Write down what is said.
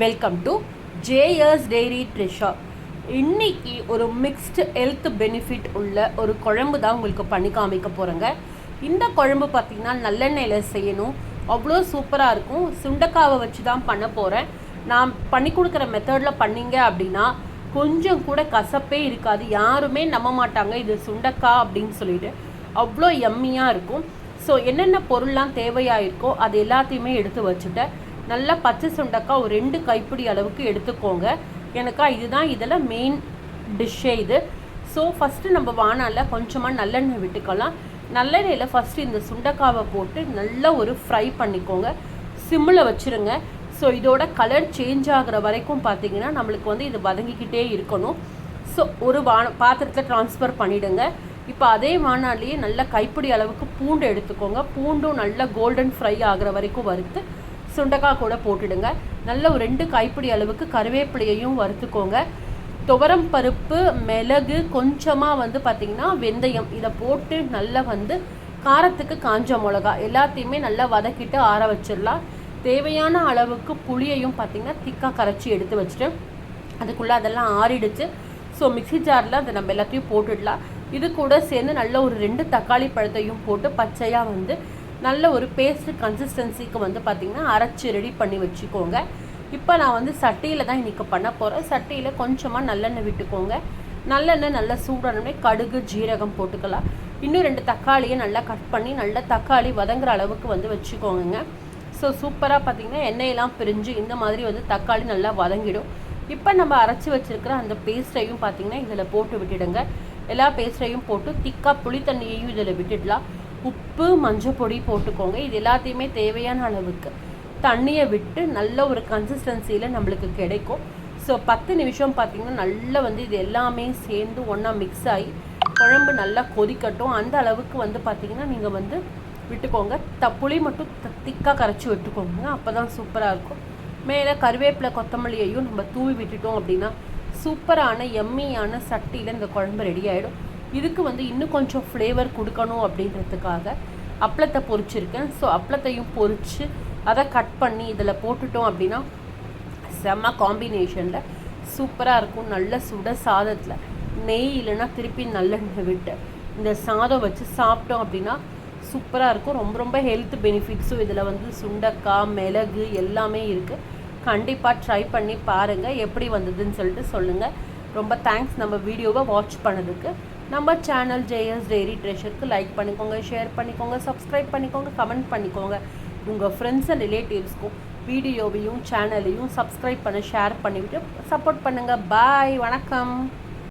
Welcome to ஜேயர்ஸ் dairy treasure இன்னைக்கு ஒரு மிக்ஸ்டு ஹெல்த் பெனிஃபிட் உள்ள ஒரு குழம்பு தான் உங்களுக்கு பண்ணி காமிக்க போகிறேங்க இந்த குழம்பு பார்த்திங்கன்னா நல்லெண்ணெயில் செய்யணும். அவ்வளோ சூப்பராக இருக்கும். சுண்டக்காவை வச்சு தான் பண்ண போகிறேன் நான் பண்ணி கொடுக்குற மெத்தடில் பண்ணிங்க அப்படின்னா கொஞ்சம் கூட கசப்பே இருக்காது. யாருமே நம்ப மாட்டாங்க இது சுண்டக்காய் அப்படின்னு சொல்லிட்டு. அவ்வளோ எம்மியாக இருக்கும். ஸோ என்னென்ன பொருள்லாம் தேவையாக இருக்கோ அது எல்லாத்தையுமே எடுத்து வச்சுட்டேன். நல்லா பச்சை சுண்டக்காய் ஒரு ரெண்டு கைப்பிடி அளவுக்கு எடுத்துக்கோங்க. எனக்கா இதுதான் இதில் மெயின் டிஷ்ஷே இது. ஸோ ஃபஸ்ட்டு நம்ம வானால் கொஞ்சமாக நல்லெண்ணெய் விட்டுக்கலாம். நல்லெண்ணெயில் ஃபஸ்ட்டு இந்த சுண்டக்காவை போட்டு நல்லா ஒரு ஃப்ரை பண்ணிக்கோங்க. சிம்மில் வச்சுருங்க. ஸோ இதோட கலர் சேஞ்ச் ஆகிற வரைக்கும் பார்த்தீங்கன்னா நம்மளுக்கு வந்து இது வதங்கிக்கிட்டே இருக்கணும். ஸோ ஒரு வா பாத்திரத்தில் ட்ரான்ஸ்ஃபர் பண்ணிவிடுங்க இப்போ அதே வானாலேயே நல்ல கைப்பிடி அளவுக்கு பூண்டு எடுத்துக்கோங்க. பூண்டும் நல்லா கோல்டன் ஃப்ரை ஆகுற வரைக்கும் வறுத்து சுண்டக்காய் கூட போட்டுடுங்க. நல்ல ஒரு ரெண்டு கைப்பிடி அளவுக்கு கருவேப்பிலையையும் வறுத்துக்கோங்க. துவரம் பருப்பு மிளகு கொஞ்சமாக வந்து பார்த்திங்கன்னா வெந்தயம். இதை போட்டு நல்லா வந்து காரத்துக்கு காஞ்ச மிளகா எல்லாத்தையுமே நல்லா வதக்கிட்டு ஆற வச்சிடலாம். தேவையான அளவுக்கு புளியையும் பார்த்திங்கன்னா திக்காக கரைச்சி எடுத்து வச்சுட்டு அதுக்குள்ளே அதெல்லாம் ஆறிடுச்சு. ஸோ மிக்ஸி ஜாரில் அதை நம்ம எல்லாத்தையும் போட்டுடலாம். இது கூட சேர்ந்து நல்ல ஒரு ரெண்டு தக்காளி பழத்தையும் போட்டு பச்சையாக வந்து நல்ல ஒரு பேஸ்ட் கன்சிஸ்டன்சிக்கு வந்து பார்த்திங்கன்னா அரைச்சி ரெடி பண்ணி வச்சுக்கோங்க. இப்போ நான் வந்து சட்டியில் தான் இன்றைக்கி பண்ண போகிறேன் சட்டியில் கொஞ்சமாக நல்லெண்ணெய் விட்டுக்கோங்க. நல்லெண்ணெய் நல்லா சூடானே கடுகு ஜீரகம் போட்டுக்கலாம். இன்னும் ரெண்டு தக்காளியை நல்லா கட் பண்ணி நல்லா தக்காளி வதங்குற அளவுக்கு வந்து வச்சுக்கோங்க ஸோ சூப்பராக பார்த்தீங்கன்னா எண்ணெயெல்லாம் பிரிஞ்சு இந்த மாதிரி வந்து தக்காளி நல்லா வதங்கிடும். இப்போ நம்ம அரைச்சி வச்சுருக்கிற அந்த பேஸ்ட்டையும் பார்த்தீங்கன்னா இதில் போட்டு விட்டுடுங்க. எல்லா பேஸ்ட்டையும் போட்டு திக்காக புளி தண்ணியையும் இதில் விட்டுடலாம். உப்பு மஞ்சள் பொடி போட்டுக்கோங்க. இது எல்லாத்தையுமே தேவையான அளவுக்கு தண்ணியை விட்டு நல்ல ஒரு கன்சிஸ்டன்சியில் நம்மளுக்கு கிடைக்கும். ஸோ பத்து நிமிஷம் பார்த்திங்கன்னா நல்லா வந்து இது எல்லாமே சேர்ந்து ஒன்றா மிக்ஸ் ஆகி குழம்பு நல்லா கொதிக்கட்டும். அந்த அளவுக்கு வந்து பார்த்திங்கன்னா நீங்கள் வந்து விட்டுக்கோங்க. த புளி மட்டும் திக்காக கரைச்சி விட்டுக்கோங்க. அப்போ தான் சூப்பராக இருக்கும். மேலே கருவேப்பிலை கொத்தமல்லியையும் நம்ம தூவி விட்டுட்டோம் அப்படின்னா சூப்பரான எம்மியான சட்டியில் இந்த குழம்பு ரெடி ஆகிடும் இதுக்கு வந்து இன்னும் கொஞ்சம் ஃப்ளேவர் கொடுக்கணும் அப்படின்றதுக்காக அப்பளத்தை பொரிச்சிருக்கேன். ஸோ அப்பளத்தையும் பொரித்து அதை கட் பண்ணி இதில் போட்டுட்டோம் அப்படின்னா செம்ம காம்பினேஷனில் சூப்பராக இருக்கும். நல்ல சுட சாதத்தில். நெய் இல்லைன்னா திருப்பி நல்லெண்ணெய் விட்டு இந்த சாதம் வச்சு சாப்பிட்டோம் அப்படின்னா சூப்பராக இருக்கும். ரொம்ப ரொம்ப ஹெல்த் பெனிஃபிட்ஸும் இதில் வந்து சுண்டக்காய் மிளகு எல்லாமே இருக்குது கண்டிப்பாக ட்ரை பண்ணி பாருங்கள் எப்படி வந்ததுன்னு சொல்லிட்டு சொல்லுங்கள் ரொம்ப தேங்க்ஸ் நம்ம வீடியோவை வாட்ச் பண்ணதுக்கு. நம்ம சேனல் ஜேஎஸ் டெய்ரி ட்ரெஷருக்கு லைக் பண்ணிக்கோங்க ஷேர் பண்ணிக்கோங்க சப்ஸ்கிரைப் பண்ணிக்கோங்க கமெண்ட் பண்ணிக்கோங்க. உங்கள் ஃப்ரெண்ட்ஸ் அண்ட் ரிலேட்டிவ்ஸ்க்கும் வீடியோவையும் சேனலையும் சப்ஸ்கிரைப் பண்ண ஷேர் பண்ணிவிட்டு சப்போர்ட் பண்ணுங்கள் பாய் வணக்கம்.